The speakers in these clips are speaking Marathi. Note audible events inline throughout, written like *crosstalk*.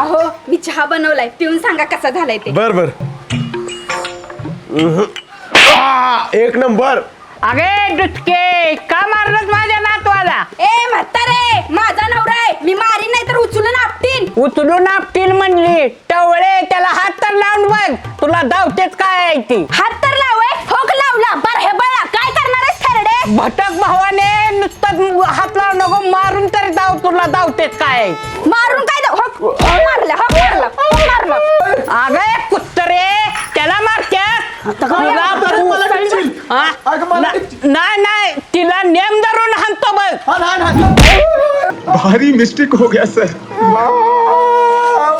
अहो मी चहा बनवलाय. पिऊन सांगा कसा झालाय ते. बर बर. उहु. आ, एक नंबर. अगे दुचके का मारलंच माझ्या नातवाला? ए म्हातारे माझा नवरा आहे. मी मारीन नाही तर उचलून आपटीन. उचलून आपटील म्हणली. टवळे त्याला हात तर लावून बघ. तुला धावतेच काय आहे ती? हात तर लावय होक लावला. बर हे बळा काय भटक भावाने नुसतं हात लावू नको मारून तरी धाव तुला धावतेच काय. मारून काय मारलं मारलं मारलं. अगे कुत्रे त्याला मारत्यात तुला अरे, मला टिपशील. हा? अगं, मला ना- नाही नाही तिला नेम धरून हाणतो बघ. भारी मिस्टेक हो गया सर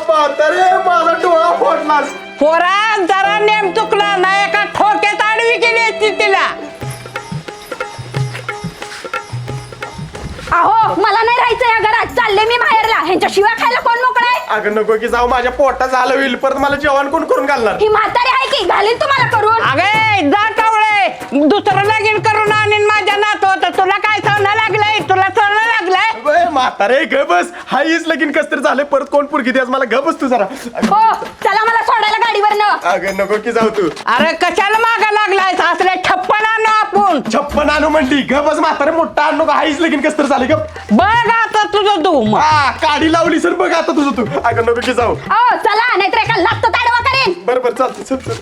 म्हातारे माझा डोळा फोडलास. पोरा जरा नेम चुकला मला नाही राहायचं या घरात. चालले मी बाहेरला. ह्यांच्या शिव्या खायला कोण मोकळा आहे? अगं नको की जाऊ माझ्या पोटात झालं होईल. परत मला जेवण कोण करून घालणार? ही म्हातारी आहे की? घालीन तुम्हाला करून. अगे जा टावळे दुसरं लगीन करून आणीन माझ्या नातो तर तुला काय सोनं लागलंय? तुला सोनं लागलंय? म्हातारे ग बस. हा हीच लगीन कस तरी झाले परत कोण पुरगी द्यास मला ग बस तू जरा. हो चला मला सोडायला गाडीवर न अगं नको की जाऊ तू. अरे कशाला मागा लागलाय असले छप्पन आणू आपण. छप्पन आणू म्हणली. ग बस म्हातारे मोठा आणू का हाईच लगीन कस तरी झाले ग बघ आता तुझं तू मग. हा काडी लावली सर बघ आता तुझं तू. अगं नको की जाऊ. अहो चला नाहीतर एका लागतं ताडवा करेन. बर बर चालतं चल चल.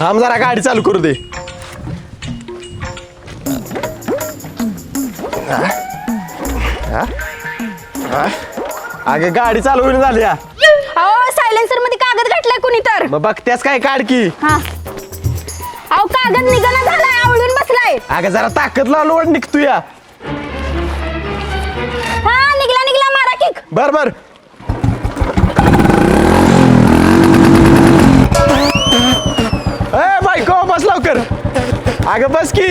थांब जरा गाडी चालू करू दे. हा? हा? हा? अगं गाडी चालवून झाली अहो सायलेन्सरमध्ये कागद घातलाय कुणी तर मग बघतेस काय काढ की हा अहो कागद निघाला झालाय आवळून बसलाय अगं जरा ताकद लावलं वाट निघतो या हा निघला निघला मारा किक बर बर ए बायको बस लवकर अगं बस की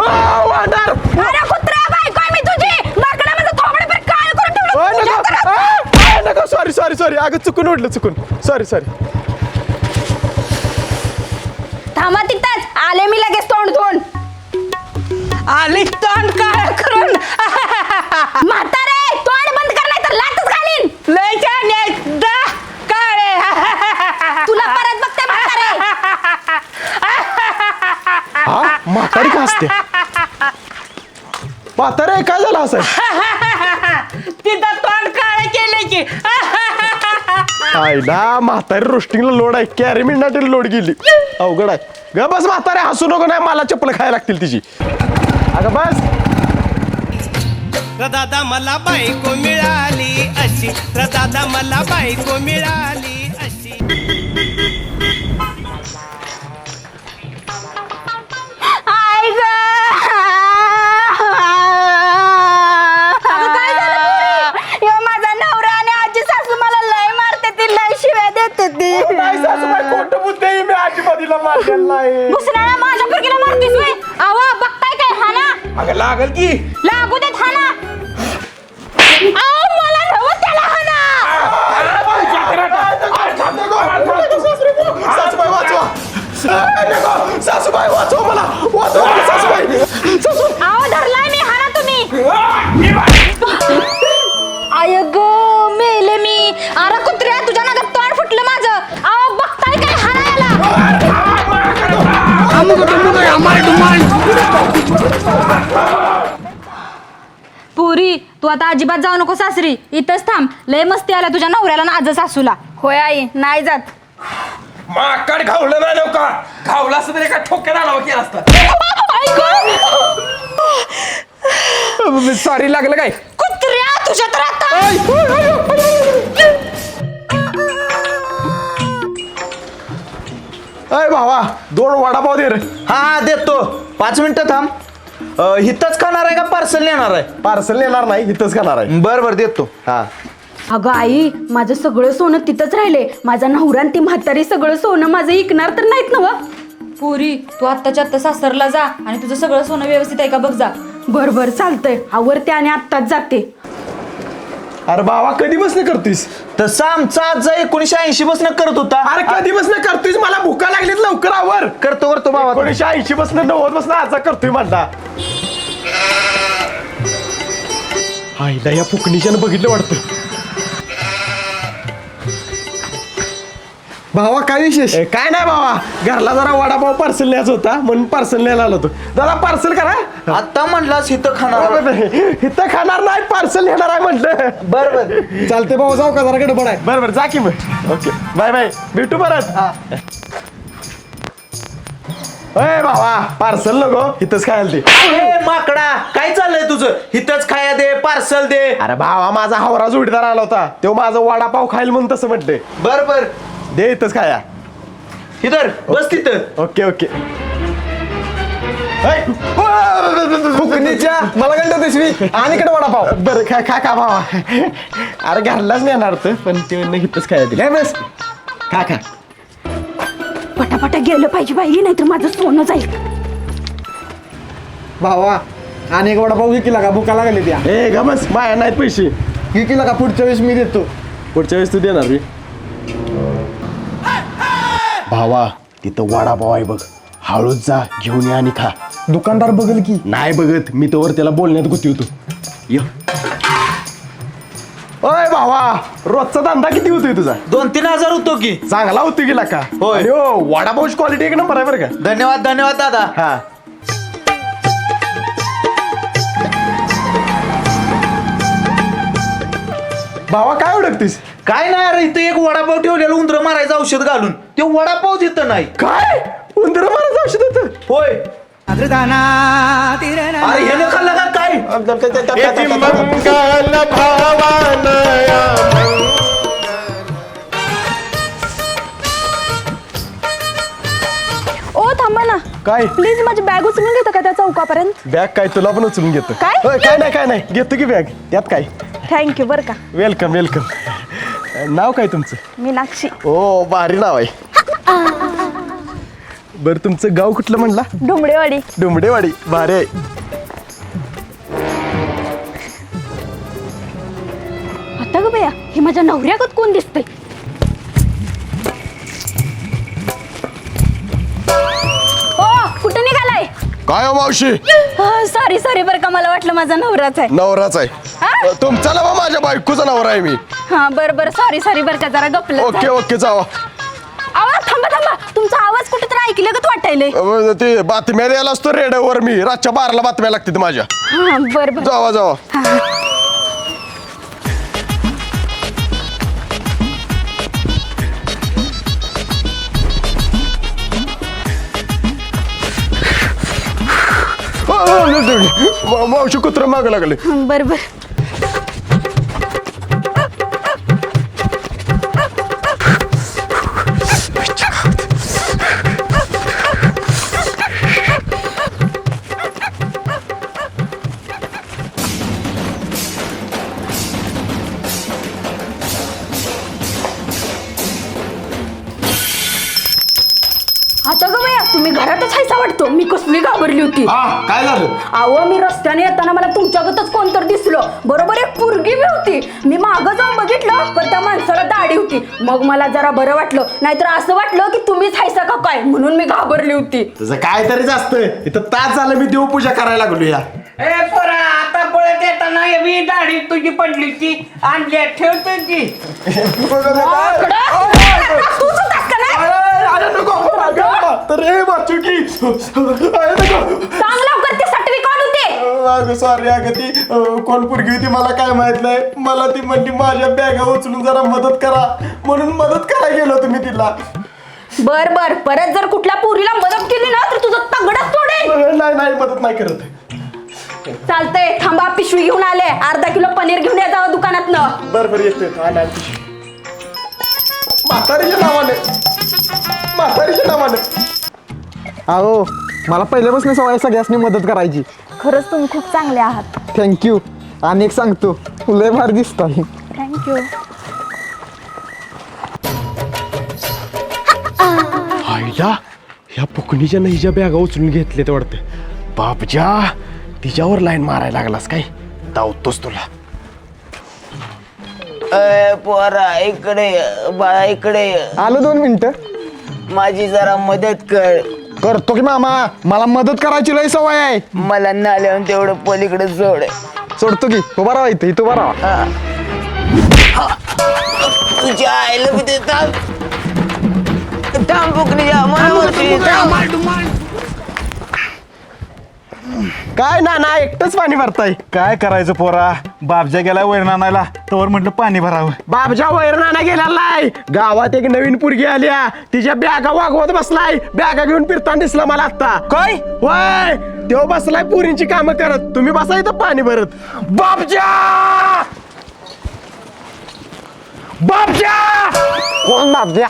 अरे कुत्रा बायको आहे मी तुझी? माकडा माझं थोबड पर काळ करून ठेवलं नको तुझ्या नको. सॉरी सॉरी सॉरी अगं चुकून उडलं चुकून. सॉरी सॉरी थांबा तिथंच. आले मी लगेच तोंड धुवून. आली तोंड काय करून. म्हातारे तोंड बंद कर नाही तर लातच घालीन. लय छान. जा, काळे. तुला परत बघते म्हातारे. हा? म्हातारी का असते म्हातारे काय झालं असं? *laughs* तिथं तोंड काळे केले की. आईला म्हातारी रोस्टिंगला लोड आहे. कॅरी मिळण्यासाठी लोड गेली. अवघड आहे. ग बस म्हातारे हसू नको नाही मला चप्पल खायला लागतील तिची. अगं बस. दादा मला बायको मिळाली अशी. दादा मला बायको मिळाली नाही सासूबाई खोटं बुद्धी मी आजीबाजीला मारलेलं नाही. घुसणारा माझ्या पुरगीला मारतीस व्हय? अहो बघताय काय? हा ना? अगं लागल की. लागू देत हा ना? अहो मला नव्ह त्याला हा ना? सासूबाई वाचवा. नको, सासूबाई वाचवा मला. वाचवा मला, सासूबाई. सासू अहो धरलाय मी हा ना तुम्ही. आय ग मेले मी. अरे कुत्र्या पुरी तू आता अजिबात जाऊ नको सासरी. इथंच थांब. लय मस्ती आला तुझ्या नवऱ्याला ना आज सासूला. होय आई नाही जात. माकड घावलं नाही नव्हता घावला असतं तरी एका ठोक्यात आला केला असता. सॉरी लागलं काय? कुत्र्या तुझ्या तर आता. अय भावा दोन वडापाव दे रे. हा देतो. पाच मिनिटं थांब. अ, इथंच खाणार आहे का पार्सल नेणार आहे? पार्सल येणार नाही इथंच खाणार आहे. बर बर देतो. हा. अगं आई माझं सगळं सोनं तिथंच राहिले माझा नवरा आणि ती म्हातारी सगळं सोनं माझं ऐकणार तर नाहीत ना पुरी तू आत्ताच्या आत्ता सासरला जा आणि तुझं सगळं सोनं व्यवस्थित आहे का बघ जा. बर बर चालतंय. आवरते आणि आत्ताच जाते. अरे भावा कधी बसणं करतोयस? तसं आमचा आज एकोणीशे ऐंशी बसनं करत होता. अरे कधी बसणं करतोयस? मला भुका लागलीत लवकर आवर. करतो करतो बाबा एकोणीशे ऐंशी बसणं नव्वद बसणं आजचा करतोय म्हणला. आईला या फुकणीच्यानं बघितलं वाटतं. भावा काय विशेष? ए, काय नाही बाबा घरला जरा वडापाव पार्सल न्यायचा होता म्हणून पार्सल न्यायला आलो होतो. दादा पार्सल करा. आता म्हणलास इथं खाणार इथं खाणार नाही पार्सल येणार आहे म्हटलं बर बर चालते भाऊ जाऊ का जरा गडबड आहे. बरं बरं जा की मग. ओके. Bye bye. भेटू परत. अय बाबा पार्सल नको. इथंच खायला ते ए माकडा काय चाललंय तुझं? इथंच खाया दे पार्सल दे. अरे भावा माझा हावरा जोडीदार आला होता. तो माझा वडापाव खाईल म्हणून तसं म्हटले बर बर दे इथंच खाया. इधर बस तिथं. Okay okay. ऐ, फुकणीच्या मला गंड देशवी आणि इकडे वडापाव. बरं खा खा खा भावा. अरे घरलाच नेणार होतं पण ते म्हणलं इथंच खाया दिलं. बस. खा खा. पटापटा गेलं पाहिजे बाई नाहीतर माझं सोनं जाईल. भावा आणि एक वडापाव विकीला का भुका लागली त्या. ए गमस माया नाहीत पैसे. विकीला का पुढच्या वेळेस मी देतो. पुढच्या वेळेस तू देणार रे भावा तिथं वडापाव आहे बघ. हळूच जा घेऊन ये आणि खा. दुकानदार बघेल की. नाही बघत मी तोवर त्याला बोलण्यात गुती होतो य. ओय भावा रोजचा धंदा किती होतोय तुझा? दोन तीन हजार होतो की. चांगला होतो गेला का होय. आणि हो वडापावची क्वालिटी एक नंबर आहे बरं का. धन्यवाद धन्यवाद दादा. हा. भावा काय ओळखतीस? काय नाही अरे इथं एक वडापाव ठेवलेलं उंदर मारायचं औषध घालून. ते वडापाव तिथं नाही. काय? उंदर मारायचं औषध होतं होय. अरे हे न खाल्लं का काय? मंगल भावानया ओ थांबा ना. काय? प्लीज माझी बॅग उचलून घेतो का त्या चौकापर्यंत? बॅग काय तुला पण उचलून घेतो. काय? होय, काय नाही काय नाही. घेतो की बॅग त्यात काय? थँक्यू बरं का. वेलकम वेलकम नाव काय तुमचं? मीनाक्षी. ओ भारी नाव आहे. बरं तुमचं गाव कुठलं म्हणला? डुंबडेवाडी. डुंबडेवाडी भारी आहे. आता ग बया हे माझ्या नवऱ्यागत कोण दिसतंय? काय हो मावशी? सॉरी सॉरी बरं का मला वाटलं माझा नवराच आहे. नवराच आहे. हा? तुमचा नवा माझ्या बायकोचा नवरा आहे मी. हा बरं बरं सॉरी सॉरी बरं का जरा गपलं ओके ओके जावा. आवाज थांबा थांबा. तुमचा आवाज कुठे तर ऐकलं अ, ते बातम्या द्यायला असतो रेडिओवर मी. रातच्या बाराला बातम्या लागतात माझ्या. हा बरं बरं. जावा जावा. मावशी कुत्र माग लागले. बरं बरं अहो मी रस्त्याने येताना मला तुमच्यागतच कोणतर दिसलं बरोबर एक पुरगी बी होती मी मागं जाऊन बघितलं पण त्या माणसाला दाढी होती मग मला जरा बरं वाटलं नाहीतर असं वाटलं की तुम्हीच हायसा का काय म्हणून मी घाबरली होती तुझं काय तरीच असतं इथं तास झालं मी देवपूजा करायला लागलो या ए पोरा आता पळत येताना मी दाढी तुझी पडली ती आणली ती का नाही? तर ए वाचुकी सांग लवकर ते सटवी कोण अगं सॉरी अगं ती अं, कोण पोरगी होती मला काय माहीत नाही. मला ती म्हणली माझ्या बॅगा उचलून जरा मदत करा. म्हणून मदत करायला गेलो तुम्ही तिला. बर बर. परत जर कुठल्या पुरीला मदत केली ना तर तुझं तगडच तोडेल. अं, नाही नाही मदत नाही करत. चालतंय थांबा पिशवी घेऊन आले. अर्धा किलो पनीर घेऊन या जावं दुकानातनं. बर बर येते म्हातारीच्या नावाने. म्हातारीच्या नावाने. अहो मला पहिल्यापासून सवय सगळ्यांनी मदत करायची. खरंच तुम्ही खूप चांगले आहात. थँक्यू आणि एक सांगतो लय भारी दिसत आहे थँक्यू आईला ह्या पुकणीच्या नईच्या बॅगा उचलून घेतले ते वाटतं बापजा तिच्यावर लाईन मारायला लागलास काय? धावतोस तुला. ए पोरा इकडे ये, बाळा इकडे ये. आलो दोन मिनिटं. माझी जरा मदत कर. करतो की मामा? मला मदत करायची लय सवय आहे. मला नाल्याहून तेवढं पलीकडे सोड. सोडतो की. उभा राहा इथे इथं उभा राहा. तुझ्या आईला मी ते थांब थांब फुकणीच्या मनावरती थांब. काय ना ना एकटंच पाणी भरताय. काय करायचं पोरा? बापजा गेला वैरण आणायला तवर म्हटलं पाणी भरावं. बाबजा वैरणाना गेलेला नाही गावात एक नवीन पुरगी आल्या तिच्या बॅगा वागवत बसलाय. बॅगा घेऊन फिरताना दिसला मला आता काय? होय. तेव्हा बसलाय पुरींची कामं करत. तुम्ही बसा इथं पाणी भरत. बाबजा! बाबजा! कोण बाबद्या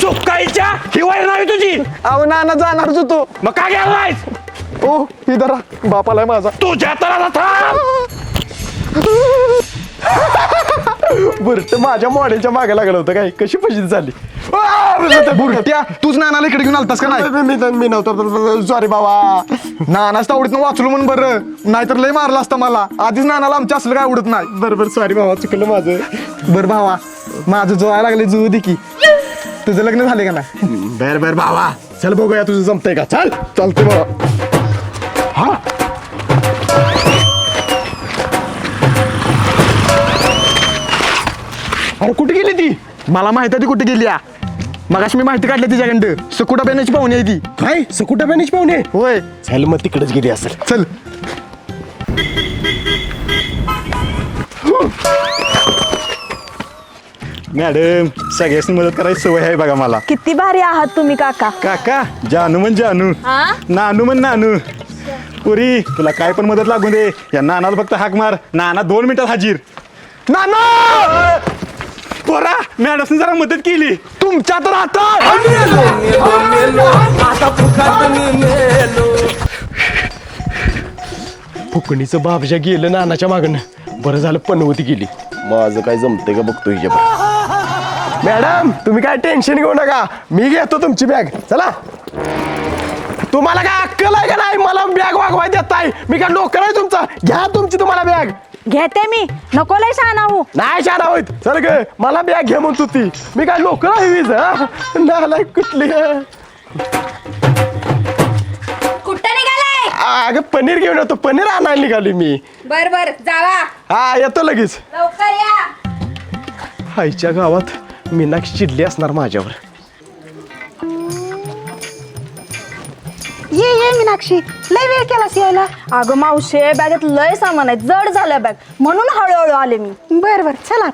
सुकाईच्या ही वैरण तुझी. अहो नाना जाणारच होतो. मग का गेलायस? ओ इधर. बापाला आहे माझा. तुझ्या तराला थांब! बुरट माझ्या मॉडेलच्या मागे लागलं होतं काय? कशी फशी झाली? बुरट्या तूच नानाला इकडे घेऊन आलतास का नाही? मी मी नव्हतं. सॉरी बाबा. नानाच तावडीतनं वाचलो म्हणून बरं. नाहीतर लय मारला असता मला. आधीच नानाला आमच्या असलं काय आवडत नाही. बरोबर सॉरी बाबा. चुकलं माझं. बरं भावा. माझं जोडायला लागले जुळू दे की. तुझं लग्न झाले का नाही? बर बर बाबा चल बघूया तुझं जमतंय का? चल. चालतंय बाबा हा? अरे कुठे गेली ती? मला माहिती आहे ती कुठे गेली या मगाशी मी माहिती काढली तिच्याकडं सकुटा बेण्याची पाहुणी आहे ती. काय? सकुटा बॅनिश पाहुणे होय. चल मग तिकडेच गेली असेल. चल. मॅडम सगळ्यासनी मदत करायची सवय आहे बघा मला. किती भारी आहात तुम्ही काका. काका जानू म्हण जानू. नानू म्हण नानू. पुरी तुला काय पण मदत लागू दे. या नानाला फक्त हाक मार. नाना दोन मिनिटात हाजीर. नाना! पोरा मॅडमने जरा मदत केली. तुमच्यात राहतात फुकणीचं बाबजा गेलं नानाच्या मागणं बरं झालं पनवती गेली. माझं काय जमतंय का बघतो हिच्या मॅडम तुम्ही काय टेन्शन घेऊ नका. मी घेतो तुमची बॅग. चला. तुम्हाला काय अक्कल आहे का नाही? मला बॅग वागवाय देत आहे मी काय नोकर आहे तुमचा? घ्या तुमची तुम्हाला बॅग घेते मी. नको लय शहाणा हो नाही शाळा होत चल ग मला बॅग घे म्हणतो ती मी काय नोकर आहे वीज नालाय कुठली कुठं निघालाय? अगं पनीर घेऊन येतो. पनीर आणायला निघाली मी. बर बर जावा. हा येतो लगेच. लवकर या. आईच्या गावात मीनाक्षी चिडली असणार माझ्यावर. ये ये मीनाक्षी. लय वेळ केलास यायला. अगं मावशे बॅगेत लय सामान आहे. जड झालं बॅग. म्हणून हळूहळू आले मी. बर बर. चला.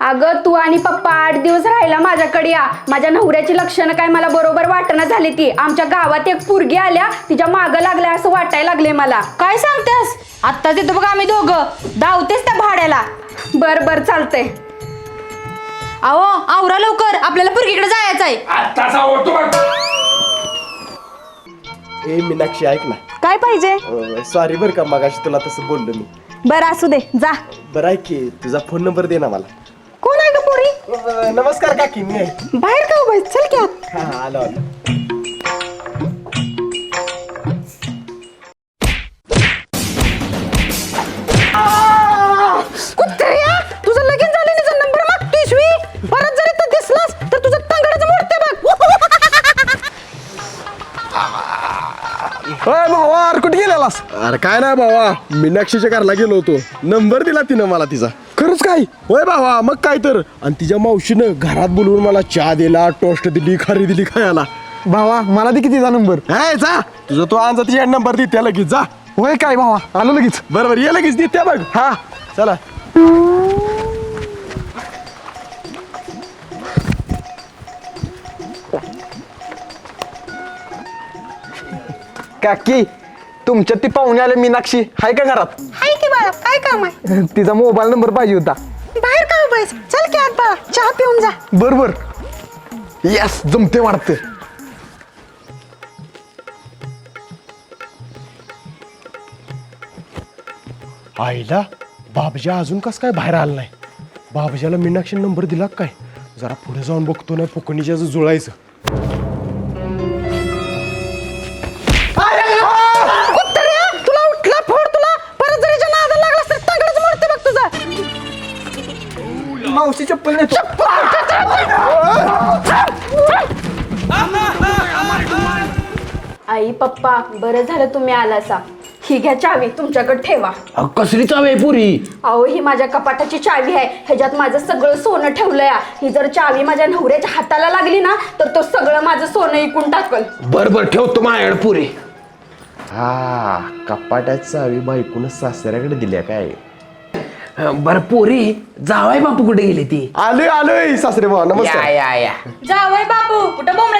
अगं तू आणि पप्पा आठ दिवस राहिला माझ्याकडे या. माझ्या नवऱ्याची लक्षणं काय मला बरोबर वाटणं झाली ती. आमच्या गावात एक पुरगी आल्या तिच्या मागं लागल्या असं वाटायला लागले मला. काय सांगतेस? आत्ता तिथं बघ आम्ही दोघं. धावतेस त्या भाड्याला. बर बर चालतंय. अहो आवरा लवकर. आपल्याला पुरगीकडे जायचं आहे. आत्ताच आवडतो बघ. ए मीनाक्षी ऐक ना. काय पाहिजे? सॉरी बरं का मगाशी तुला तसं बोललो मी. बरं असू दे. जा. बरं ऐक की तुझा फोन नंबर दे ना मला. अं, नमस्कार काकी मी आहे. बाहेर का उभं चल की आत. हा हा आलो आलो. कुत्र्या तुझं लगीन झाल्याचा नंबर मागतोयस परत जरी तू दिसलास तर तुझं तांगडाचं मोडते बघ. *laughs* अय भावा अरे कुठे गेलेलास? अरे काय नाही भावा मीनाक्षीच्या घरला गेलो होतो. नंबर दिला तिनं मला तिचा. काय? होय भावा मग काय तर. आणि तिच्या मावशीनं घरात बोलवून मला चहा दिला टोस्ट दिली खारी दिली खायला. भावा मला दे कितीचा नंबर. हाय जा. तुझं तू आणजा तिच्या नंबर दे त्या लगेच जा. होय काय भावा? आलो लगेच. बरोबर ये लगेच दे त्या बघ. हा. चला. काकी तुमच्यात ती पाहुणे आले मीनाक्षी हाय का घरात? काय काम आहे तिचा मोबाईल नंबर पाहिजे होता. बाहेर का उभायच? चल की आत बाळा चहा पिऊन जा. बर बर. यस जमते वाटतं आईला बाबजा अजून कस काय बाहेर आला नाही? बाबजाला मीनाक्षी नंबर दिला का काय? जरा पुढे जाऊन बघतो ना फुकणीच्या जुळायचं. पप्पा बरं झालं तुम्ही आलासा. ही घ्या चावी तुमच्याकडे ठेवा. कसली चावी आहे पुरी? अहो ही माझ्या कपाटाची चावी आहे. ह्याच्यात माझं सगळं सोनं ठेवलंय. ही जर चावी माझ्या नवऱ्याच्या हाताला लागली ना तर तो सगळं माझं सोनं इकून टाकल. बर बर ठेवतो माझ्याकडे पुरी. हा कपाट्यात चावी बायकून सासऱ्याकडे दिल्या काय? बर पोरी जावाय बापू कुठे गेली ती? आलोय आलोय सासरे भाऊ नमस्कार. या या जावय बापू कुठं बोमला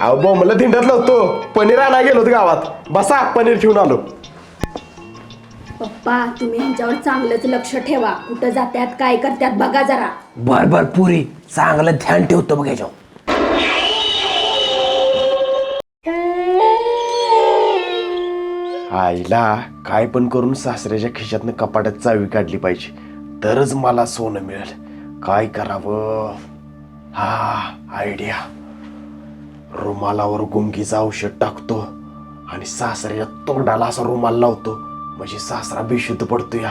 अहो बोंबला धिंडत नव्हतो. पनीर आणायला गेलो होतो गावात. बसा पनीर ठेवून आलो. पप्पा तुम्ही ह्यांच्यावर चांगलंच लक्ष ठेवा. कुठं जात्यात काय करत्यात बघा जरा. बर बर पुरी. चांगलं ध्यान ठेवतो बघ याच्यावर आईला काय पण करून सासऱ्याच्या खिशातनं कपाटात चावी काढली पाहिजे. तरच मला सोनं मिळेल. काय करावं? हा आयडिया रुमालावर गुंगीचं औषध टाकतो आणि सासऱ्याच्या तोंडाला असा रुमाल लावतो. म्हणजे सासरा बेशुद्ध पडतो या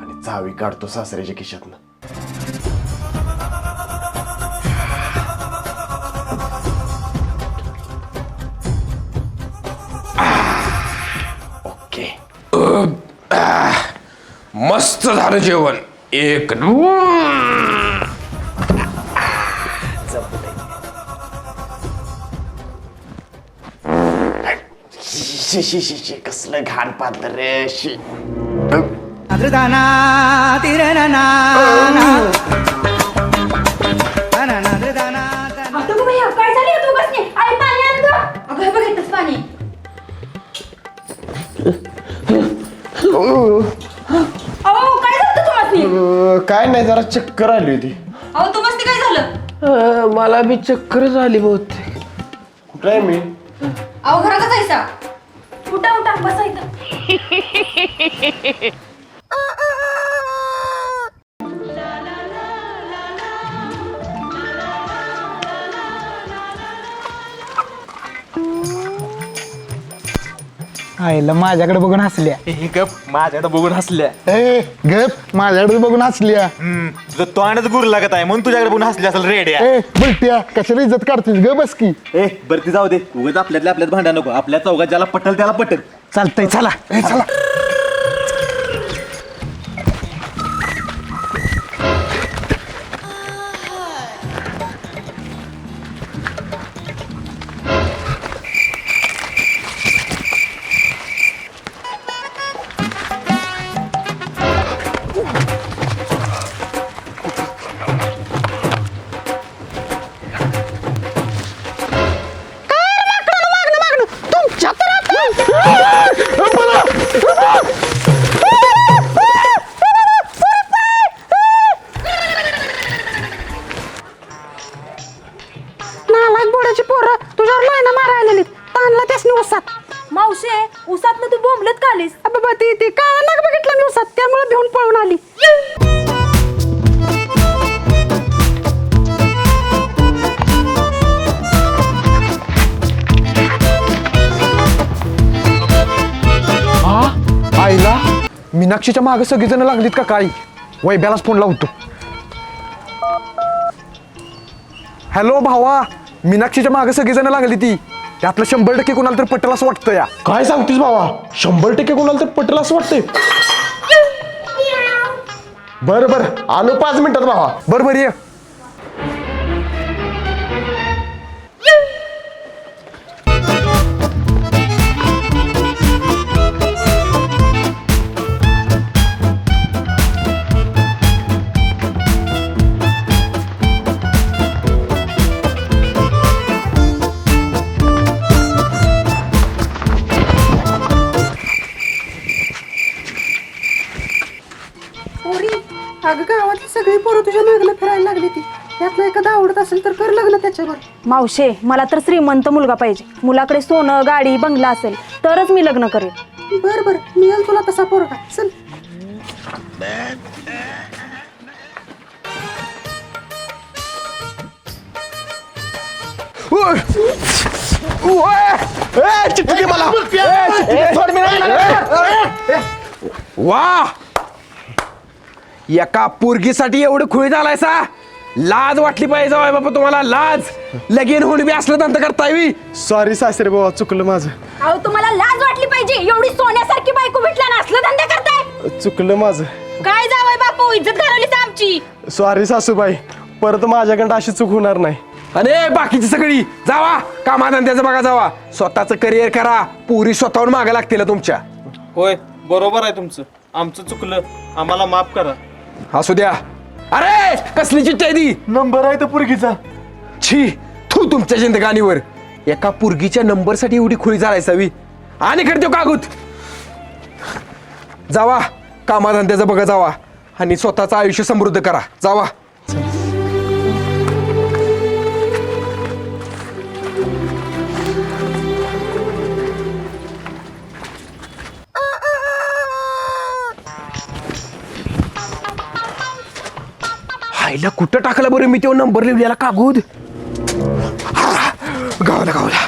आणि चावी काढतो सासऱ्याच्या खिशातनं. ओके. मस्त झालं जेवण. एक शी शी शी शी कसलं घाण पात्र रे शी. आता भैया काय झाली तू बसने आई पाणी आण गं. अगं हे बघ इथंच पाणी. अहो काय झालं तुम्हाला अं, काय नाही जरा चक्कर आली होती. अहो तू बसते काय झालं? मला बी चक्कर झाली बहुतेक. कुठं आहे मी? अहो घरातच जायचा उठा उठा बसायचं *laughs* आईला माझ्याकडे बघून हसल्या. गप माझ्याकडे बघून हसल्या. ए गप माझ्याकडे बघून हसल्या. तुझं तोंडच गुर लागत आहे म्हणून तुझ्याकडे बघून हसली असेल रेड्या. ए बलट्या कशाला इज्जत काढतेस ग बस की? ए बरं ती जाऊ दे. उगाच आपल्यातल्या आपल्यात भांडा नको. आपल्या चौघात ज्याला पटल त्याला पटल. चालतंय चला. ए चला. बोडाची पोरं तुझ्यावर लाईना मारायला आलीत ताणला त्यासनी उसात. मावशे उसात तू बोंबलत कालीस बाबा ती ती काळा नाग बघितलं मी उसात. त्यामुळे भिवून पळून आली. आईला? मीनाक्षीच्या मागे सगळीजण लागलीत का काय वैब्यालाच फोन लावतो. हॅलो भावा. मीनाक्षीच्या मागे सगळीजण लागली ती. त्यातलं शंभर टक्के कोणाला तर पटेल असं वाटतं या. काय सांगतेस बाबा? शंभर टक्के कोणाला तर पटेल असं वाटतंय. बर बर. आलो पाच मिनिटात बाबा. बरं बरं ये. असेल तर कर लग्न त्याच्यावर. मावशे मला तर श्रीमंत मुलगा पाहिजे. मुलाकडे सोनं गाडी बंगला असेल तरच मी लग्न करेन. बर बर. मिळेल तुला तसा पोरगा. चल. मला. वा! एका पोरगीसाठी एवढं खुळी झालायसा? लाज वाटली पाहिजे जावाय बाबा तुम्हाला लाज. लगीन होऊन बी असलं दंत करताय सॉरी सासरे बाबा चुकलं माझं. अहो तुम्हाला लाज वाटली पाहिजे. एवढी सोन्यासारखी बायको भेटला ना असलं धंदा करताय. चुकलं माझं. काय जावय बापू इज्जत घालवलीच आमची. सॉरी सासूबाई परत माझ्याकडं अशी चूक होणार नाही. अरे बाकीची सगळी जावा. कामाधंद्याचं बघा जावा. स्वतःचं करिअर करा. पुरी स्वतःहून मागे लागतील तुमच्या. होय बरोबर आहे तुमचं. आमचं चुकलं. आम्हाला माफ करा. असू द्या. अरे कसली चिठ्ठी आहे ती? नंबर आहे तर पुरगीचा. छी तू तुमच्या जिंदगानीवर. एका पुरगीच्या नंबरसाठी एवढी खुळी झालायसावी. आणि करतो कागूत. जावा कामाधंद्याचं बघा जावा. आणि स्वतःचं आयुष्य समृद्ध करा. जावा. हायला कुठं टाकला बरं मी तो नंबर लिहिलेला कागूद? गावाला गावाला.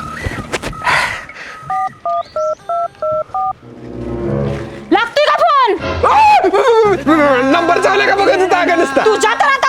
लागतोय का फोन? नंबर चालला का बघा तिथं आगा नसता? तुझ्या तर आता